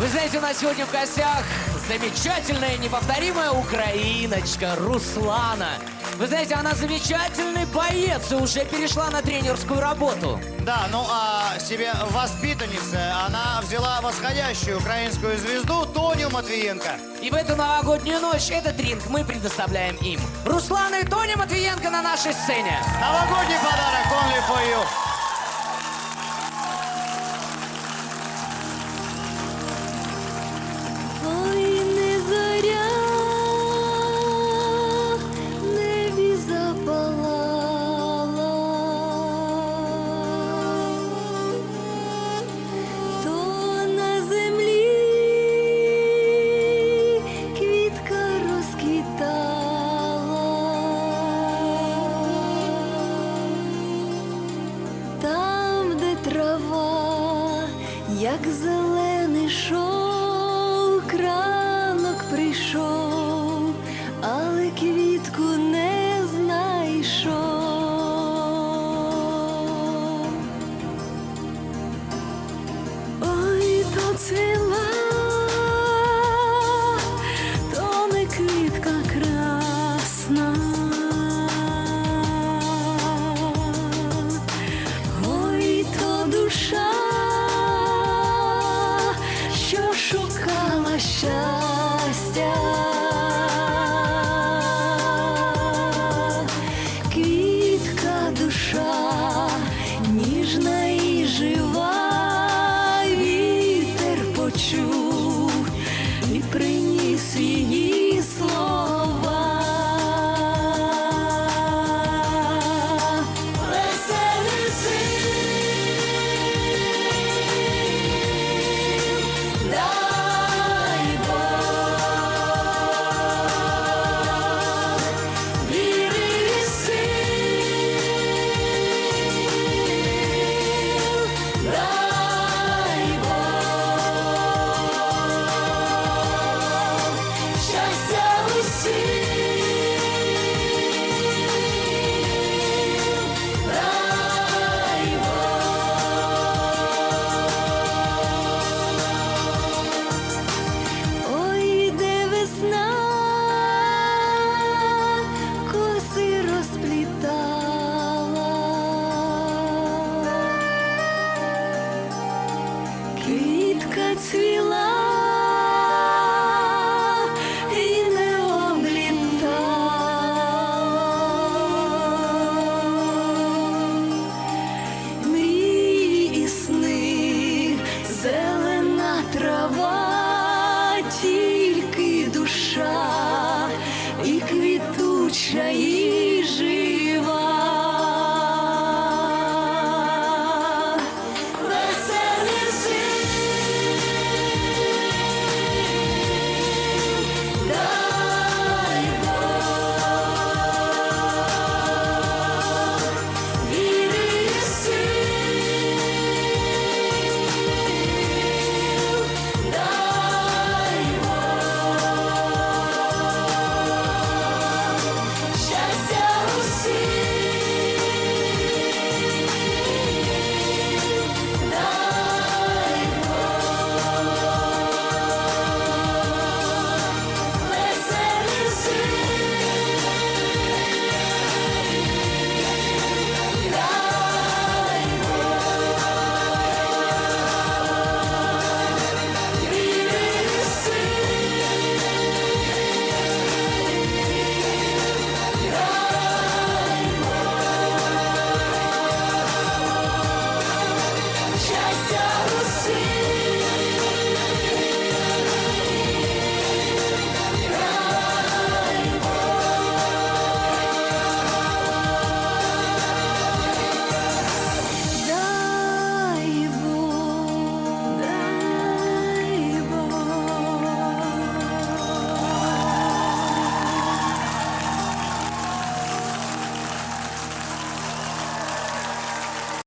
Вы знаете, у нас сегодня в гостях замечательная, неповторимая украиночка Руслана. Вы знаете, она замечательный боец и уже перешла на тренерскую работу. Да, ну а себе воспитаннице она взяла восходящую украинскую звезду Тоню Матвиенко. И в эту новогоднюю ночь этот ринг мы предоставляем им. Руслана и Тоня Матвиенко на нашей сцене. Новогодний подарок only for you. kızıl 这一。